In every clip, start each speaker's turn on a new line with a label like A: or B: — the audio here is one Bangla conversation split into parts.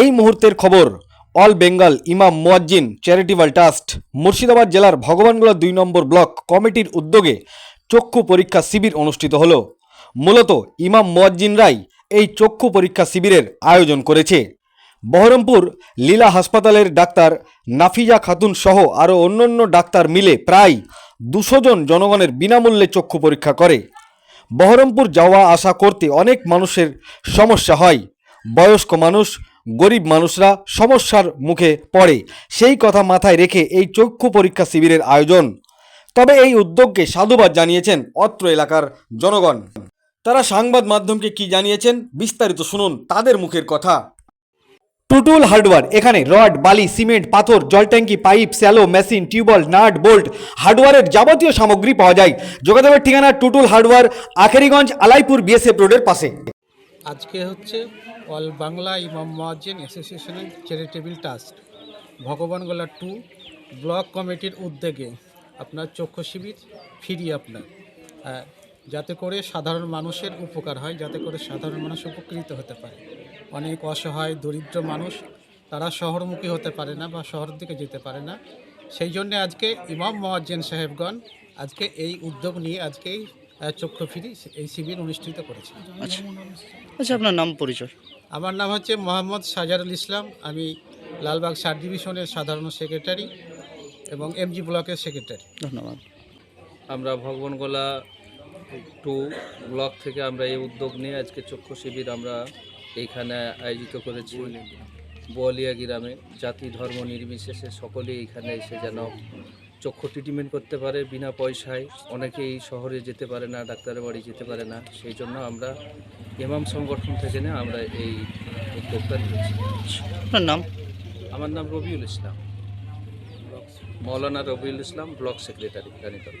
A: এই মুহূর্তের খবর অল বেঙ্গল ইমাম মোয়াজ্জিন চ্যারিটেবল ট্রাস্ট মুর্শিদাবাদ জেলার ভগবানগোলা দুই নম্বর ব্লক কমিটির উদ্যোগে চক্ষু পরীক্ষা শিবির অনুষ্ঠিত হলো। মূলত ইমাম মুয়াজ্জিনরাই এই চক্ষু পরীক্ষা শিবিরের আয়োজন করেছে। বহরমপুর লীলা হাসপাতালের ডাক্তার নাফিজা খাতুন সহ আরও অন্যান্য ডাক্তার মিলে প্রায় দুশো জন জনগণের বিনামূল্যে চক্ষু পরীক্ষা করে। বহরমপুর যাওয়া আসা করতে অনেক মানুষের সমস্যা হয়। বয়স্ক মানুষ গরিব মানুষরা সমস্যার মুখে পড়ে। সেই কথা মাথায় রেখে এই চক্ষু পরীক্ষা শিবিরের আয়োজন। তবে এই উদ্যোগকে সাধুবাদ জানিয়েছেন অত্র এলাকার জনগণ। তারা সংবাদ মাধ্যমকে কি জানিয়েছেন বিস্তারিত শুনুন তাদের মুখের কথা। টুটুল হার্ডওয়্যার এখানে রড, বালি, সিমেন্ট, পাথর, জলট্যাঙ্কি, pipe, shallow, machine, tubewell, nut, bolt হার্ডওয়্যারের যাবতীয় সামগ্রী পাওয়া যায়। যোগাযোগের ঠিকানা টুটুল হার্ডওয়্যার আখেরিগঞ্জ, আলাইপুর, বিএসএফ রোডের পাশে।
B: আজকে হচ্ছে অল বাংলা ইমাম মোয়াজ্জেন অ্যাসোসিয়েশনের charitable trust Bhagwangola two, block কমিটির উদ্যোগে আপনার চক্ষু শিবির ফ্রি আপনার। যাতে করে সাধারণ মানুষের উপকার হয়, যাতে করে সাধারণ মানুষ উপকৃত হতে পারে। অনেক অসহায়, দরিদ্র মানুষ, তারা শহরমুখী হতে পারে না বা শহরের দিকে যেতে পারে না। সেই জন্যে আজকে ইমাম মোয়াজ্জেন সাহেবগণ আজকে এই উদ্যোগ নিয়ে আজকে চক্ষু ফ্রি এই শিবির অনুষ্ঠিত করেছে।
C: আচ্ছা। আচ্ছা আপনার নাম পরিচয়?
B: আমার নাম হচ্ছে মোহাম্মদ সাজারুল ইসলাম। আমি লালবাগ সাব ডিভিশনের সাধারণ সেক্রেটারি এবং এমজি ব্লকের সেক্রেটারি।
C: ধন্যবাদ।
D: আমরা ভগবানগোলা টু ব্লক থেকে আমরা এই উদ্যোগ নিয়ে আজকে চক্ষু শিবির আমরা এইখানে আয়োজিত করেছি। বোয়ালিয়া গ্রামে জাতি ধর্ম নির্বিশেষে সকলেই এখানে এসে যেন চক্ষু ট্রিটমেন্ট করতে পারে বিনা পয়সায়। অনেকেই শহরে যেতে পারে না ডাক্তারের বাড়ি যেতে পারে না। সেই জন্য আমরা এমাম সংগঠন থেকে নিয়ে আমরা এই উদ্যোগটা নিয়েছি।
C: আপনার নাম?
D: আমার নাম রবিউল ইসলাম। মৌলানা রবিউল ইসলাম ব্লক সেক্রেটারি রানীতলা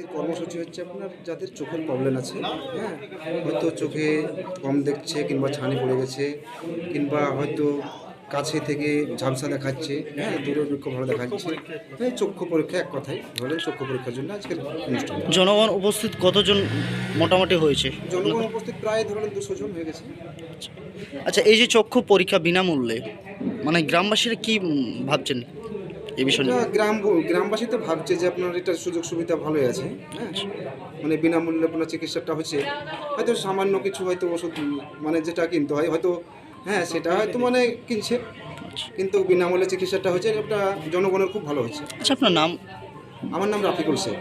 E: এই কর্মসূচি হচ্ছে আপনার যাদের চোখের প্রবলেম আছে হ্যাঁ? হয়তো চোখে কম দেখছে কিংবা ছানি পড়ে গেছে কিংবা হয়তো কাছে থেকে ঝাপসা দেখাচ্ছে হ্যাঁ দূরের বৃক্ষ ভালো দেখাচ্ছে। এই চক্ষু পরীক্ষা এক কথাই ধরে চক্ষু পরীক্ষার জন্য আজকের অনুষ্ঠান।
C: জনগণ উপস্থিত কতজন মোটামুটি হয়েছে?
E: জনগণ উপস্থিত প্রায় ধরেন দুশো জন হয়ে গেছে।
C: আচ্ছা এই যে চক্ষু পরীক্ষা বিনামূল্যে মানে গ্রামবাসীরা কি ভাবছেন এই বিষয়
E: গ্রাম গ্রামবাসী তো ভাবছে যে আপনার এটা সুযোগ সুবিধা ভালোই আছে হ্যাঁ? মানে বিনামূল্যে আপনার চিকিৎসাটা হচ্ছে হয়তো সামান্য কিছু হয়তো ওষুধ মানে যেটা কিনতে হয় হয়তো হ্যাঁ সেটা হয়তো মানে কিনছে কিন্তু বিনামূল্যে চিকিৎসাটা হয়েছে এটা জনগণের খুব ভালো হয়েছে।
C: আচ্ছা আপনার নাম?
E: আমার নাম রাফিকুল শেখ।